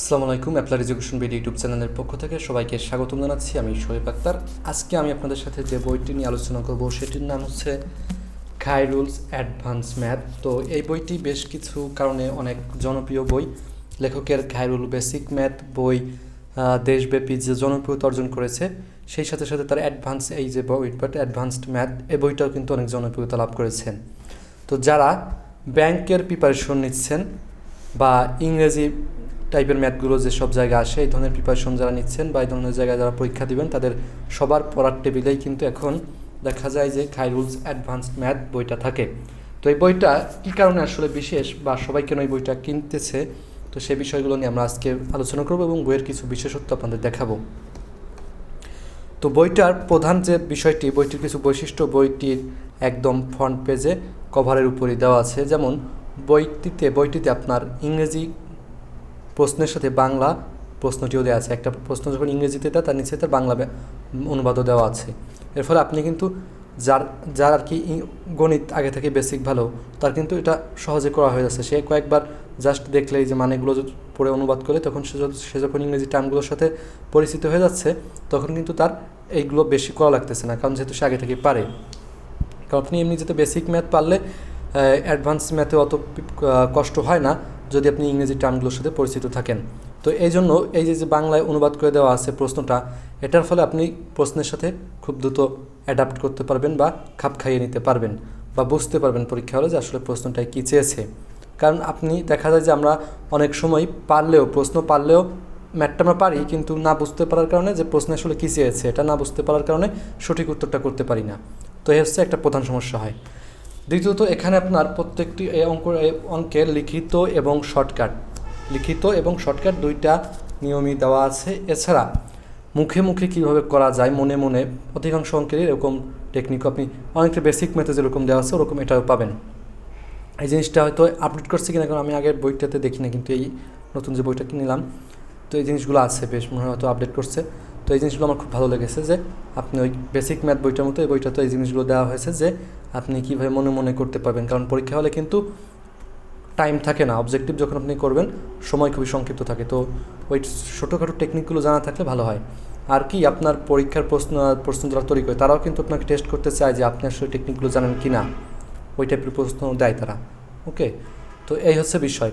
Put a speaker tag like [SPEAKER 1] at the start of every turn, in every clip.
[SPEAKER 1] আসসালামু আলাইকুম অ্যাপ্লার education BD YouTube চ্যানেলের পক্ষ থেকে সবাইকে স্বাগতম জানাচ্ছি। আমি শোয়েব আক্তার। আজকে আমি আপনাদের সাথে যে বইটি নিয়ে আলোচনা করব, সেটির নাম হচ্ছে খাই রুলস অ্যাডভান্স ম্যাথ। তো এই বইটি বেশ কিছু কারণে অনেক জনপ্রিয় বই। লেখকের খাইরুল বেসিক ম্যাথ বই দেশব্যাপী যে জনপ্রিয়তা অর্জন করেছে, সেই সাথে সাথে তার অ্যাডভান্স, এই যে বই অ্যাডভান্সড ম্যাথ এই বইটাও কিন্তু অনেক জনপ্রিয়তা লাভ করেছেন। তো যারা ব্যাংকের প্রিপারেশন নিচ্ছেন বা ইংরেজি টাইপের ম্যাথগুলো যে সব জায়গায় আসে, এই ধরনের প্রিপারেশন যারা নিচ্ছেন বা এই ধরনের জায়গায় যারা পরীক্ষা দিবেন, তাদের সবার পড়ার টেবিলেই কিন্তু এখন দেখা যায় যে খাই রুলস অ্যাডভান্সড ম্যাথ বইটা থাকে। তো এই বইটা কী কারণে আসলে বিশেষ বা সবাই কেন এই বইটা কিনতেছে? তো সেই বিষয়গুলো নিয়ে আমরা আজকে আলোচনা করব এবং বইয়ের কিছু বিশেষত্ব আপনাদের দেখাবো। তো বইটার প্রধান যে বিষয়টি, বইটির কিছু বৈশিষ্ট্য, বইটির একদম ফ্রন্ট পেজে কভারের উপরই দেওয়া আছে। যেমন, বইটিতে বইটিতে আপনার ইংরেজি প্রশ্নের সাথে বাংলা প্রশ্নটিও দেওয়া আছে। একটা প্রশ্ন যখন ইংরেজিতে দেয়, তার নিচে তার বাংলা অনুবাদও দেওয়া আছে। এর ফলে আপনি কিন্তু যার যার আর কি গণিত আগে থেকে বেসিক ভালো, তার কিন্তু এটা সহজে করা হয়ে যাচ্ছে। সে কয়েকবার জাস্ট দেখলেই যে মানেগুলো পড়ে অনুবাদ করে, তখন সে সে যখন ইংরেজি টার্মগুলোর সাথে পরিচিত হয়ে যাচ্ছে, তখন কিন্তু তার এইগুলো বেশি করা লাগতেছে না, কারণ যেহেতু সে আগে থেকে পারে। কারণ আপনি এমনি যেতে বেসিক ম্যাথ পারলে অ্যাডভান্স ম্যাথে অত কষ্ট হয় না যদি আপনি ইংরেজি টার্মগুলোর সাথে পরিচিত থাকেন। তো এই জন্য এই যে বাংলায় অনুবাদ করে দেওয়া আছে প্রশ্নটা, এটার ফলে আপনি প্রশ্নের সাথে খুব দ্রুত অ্যাডাপ্ট করতে পারবেন বা খাপ খাইয়ে নিতে পারবেন বা বুঝতে পারবেন পরীক্ষা হলে যে আসলে প্রশ্নটায় কী চেয়েছে। কারণ আপনি দেখা যায় যে আমরা অনেক সময় পারলেও, প্রশ্ন পারলেও ম্যাথটা আমরা পারি কিন্তু না বুঝতে পারার কারণে যে প্রশ্ন আসলে কী চেয়েছে, এটা না বুঝতে পারার কারণে সঠিক উত্তরটা করতে পারি না। তো এই হচ্ছে একটা প্রধান সমস্যা হয়। দ্বিতীয়ত, এখানে আপনার প্রত্যেকটি অঙ্ক অঙ্কের লিখিত এবং শর্টকাট। লিখিত এবং শর্টকাট দুইটা নিয়মই দেওয়া আছে। এছাড়া, মুখে মুখে কীভাবে করা যায়, মনে মনে অধিকাংশ অঙ্কেরই এরকম টেকনিক আপনি অনেকটা বেসিক মেথে যেরকম দেওয়া আছে, ওরকম এটাও পাবেন। এই জিনিসটা হয়তো আপডেট করছে কিনা কারণ আমি আগের বইটাতে দেখি না কিন্তু এই নতুন যে বইটা কিনলাম, তো এই জিনিসগুলো আছে, বেশ মনে হয় হয়তো আপডেট করছে। তো এই জিনিসগুলো আমার খুব ভালো লেগেছে যে আপনি ওই বেসিক ম্যাথ বইটার মতো এই বইটাতে এই জিনিসগুলো দেওয়া হয়েছে যে আপনি কীভাবে মনে মনে করতে পারবেন। কারণ পরীক্ষা হলে কিন্তু টাইম থাকে না। অবজেক্টিভ যখন আপনি করবেন, সময় খুবই সংক্ষিপ্ত থাকে। তো ওই ছোটোখাটো টেকনিকগুলো জানা থাকলে ভালো হয়। আর কি, আপনার পরীক্ষার প্রশ্ন প্রশ্ন যারা তৈরি করে, তারাও কিন্তু আপনাকে টেস্ট করতে চায় যে আপনি আসলে টেকনিকগুলো জানেন কি না। ওই টাইপের প্রশ্ন দেয় তারা। ওকে তো এই হচ্ছে বিষয়।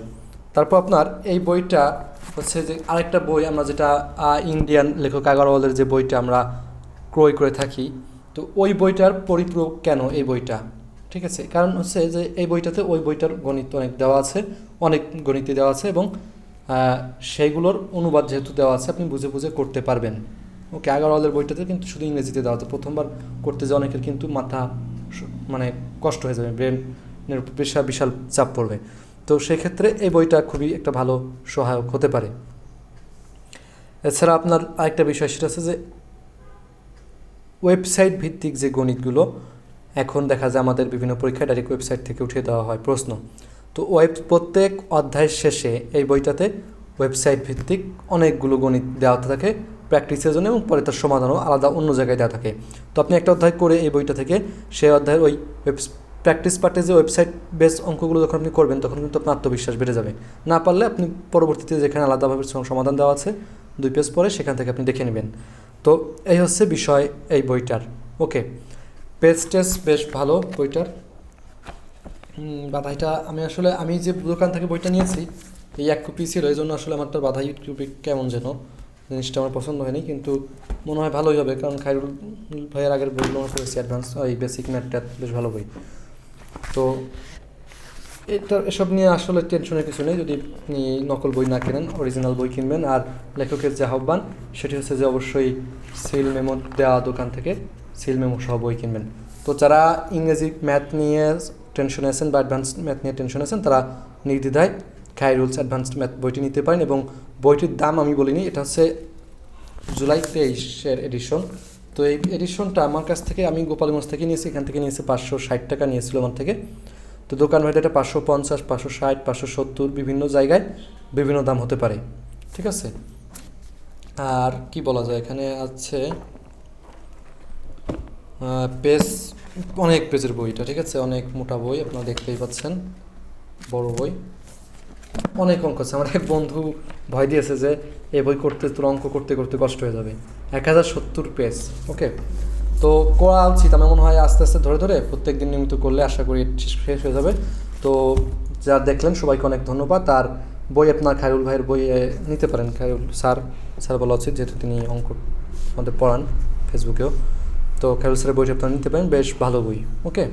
[SPEAKER 1] তারপর আপনার এই বইটা হচ্ছে যে আরেকটা বই আমরা যেটা ইন্ডিয়ান লেখক আগারওয়ালের যে বইটা আমরা ক্রয় করে থাকি, তো ওই বইটার পরিপূরক কেন এই বইটা? ঠিক আছে? কারণ হচ্ছে যে এই বইটাতে ওই বইটার গণিত অনেক দেওয়া আছে, অনেক গণিতে দেওয়া আছে এবং সেইগুলোর অনুবাদ যেহেতু দেওয়া আছে, আপনি বুঝে বুঝে করতে পারবেন। ওকে আগারওয়ালের বইটাতে কিন্তু শুধু ইংরেজিতে দেওয়া আছে। প্রথমবার করতে যে অনেকের কিন্তু মাথা মানে কষ্ট হয়ে যাবে, ব্রেনের বিশাল বিশাল চাপ পড়বে। তো সেক্ষেত্রে এই বইটা খুবই একটা ভালো সহায়ক হতে পারে। এছাড়া আপনার আরেকটা বিষয় সেটা হচ্ছে যে, ওয়েবসাইট ভিত্তিক যে গণিতগুলো, এখন দেখা যায় আমাদের বিভিন্ন পরীক্ষায় ডাইরেক্ট ওয়েবসাইট থেকে উঠিয়ে দেওয়া হয় প্রশ্ন। তো ওয়েব, প্রত্যেক অধ্যায়ের শেষে এই বইটাতে ওয়েবসাইট ভিত্তিক অনেকগুলো গণিত দেওয়া থাকে প্র্যাকটিসের জন্য এবং পরে তার সমাধানও আলাদা অন্য জায়গায় দেওয়া থাকে। তো আপনি একটা অধ্যায় করে এই বইটা থেকে সেই অধ্যায়ের ওই ওয়েব প্র্যাকটিস পার্টে যে ওয়েবসাইট বেস অঙ্কগুলো যখন আপনি করবেন, তখন কিন্তু আপনার আত্মবিশ্বাস বেড়ে যাবে। না পারলে আপনি পরবর্তীতে যেখানে আলাদাভাবে সমাধান দেওয়া আছে, দুই পেজ পরে সেখান থেকে আপনি দেখে নেবেন। তো এই হচ্ছে বিষয় এই বইটার। ওকে পেজ টেস্ট বেশ ভালো বইটার। বাধাইটা আমি আসলে, আমি যে দোকান থেকে বইটা নিয়েছি, এই এক কপি ছিল, এই জন্য আসলে আমার তো বাধা ইউটিউবে কেমন যেন। জিনিসটা আমার পছন্দ হয়নি, কিন্তু মনে হয় ভালোই হবে, কারণ খাইরুল ভাইয়ের আগের বইগুলো আমার পড়েছি অ্যাডভান্স ওই বেসিক ম্যাথটা বেশ ভালো বই। তো এটা এসব নিয়ে আসলে টেনশনের কিছু নেই। যদি আপনি নকল বই না কেনেন অরিজিনাল বই কিনবেন, আর লেখকের যে আহ্বান, সেটি হচ্ছে যে অবশ্যই সিল মেমো দেওয়া দোকান থেকে সিল মেমো সহ বই কিনবেন। তো যারা ইংরেজি ম্যাথ নিয়ে টেনশনে আছেন বা অ্যাডভান্স ম্যাথ নিয়ে টেনশন আছেন, তারা নির্দ্বিধায় খাই রুলস অ্যাডভান্সড ম্যাথ বইটি নিতে পারেন এবং বইটির দাম আমি বলিনি, এটা হচ্ছে জুলাই তেইশের এডিশন তো এই এডিশনটা আমার কাছ থেকে, আমি গোপালগঞ্জ থেকে নিয়েছি, এখান থেকে নিয়েছি পাঁচশো ষাট টাকা নিয়েছিল আমার থেকে। তো দোকান ভাইটা এটা পাঁচশো পঞ্চাশ, পাঁচশো ষাট, পাঁচশো সত্তর, বিভিন্ন জায়গায় বিভিন্ন দাম হতে পারে। ঠিক আছে? আর কি বলা যায়, এখানে আছে পেজ, অনেক পেজের বইটা, ঠিক আছে? অনেক মোটা বই আপনারা দেখতেই পাচ্ছেন, বড় বই। অনেক অঙ্ক আছে। আমার এক বন্ধু ভয় দিয়েছে যে এই বই করতে, তোর অঙ্ক করতে করতে কষ্ট হয়ে যাবে। এক হাজার সত্তর পেজ, ওকে? তো করা উচিত। আমার মনে হয় আস্তে আস্তে ধরে ধরে প্রত্যেক দিন নিয়মিত করলে আশা করি শেষ- হয়ে যাবে। তো যা দেখলেন, সবাইকে অনেক ধন্যবাদ। আর বই আপনার খায়রুল ভাইয়ের বই নিতে পারেন। খায়রুল স্যার স্যার বলা উচিত, যেহেতু তিনি অঙ্ক আমাদের পড়ান ফেসবুকেও। তো খায়রুল স্যারের বইটি আপনারা নিতে পারেন। বেশ ভালো বই, ওকে?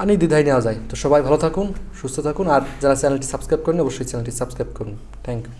[SPEAKER 1] আর দ্বিধায় নেওয়া যায়। তো সবাই ভালো থাকুন, সুস্থ থাকুন, আর যারা চ্যানেলটি সাবস্ক্রাইব করেন অবশ্যই চ্যানেলটি সাবস্ক্রাইব করুন। Thank you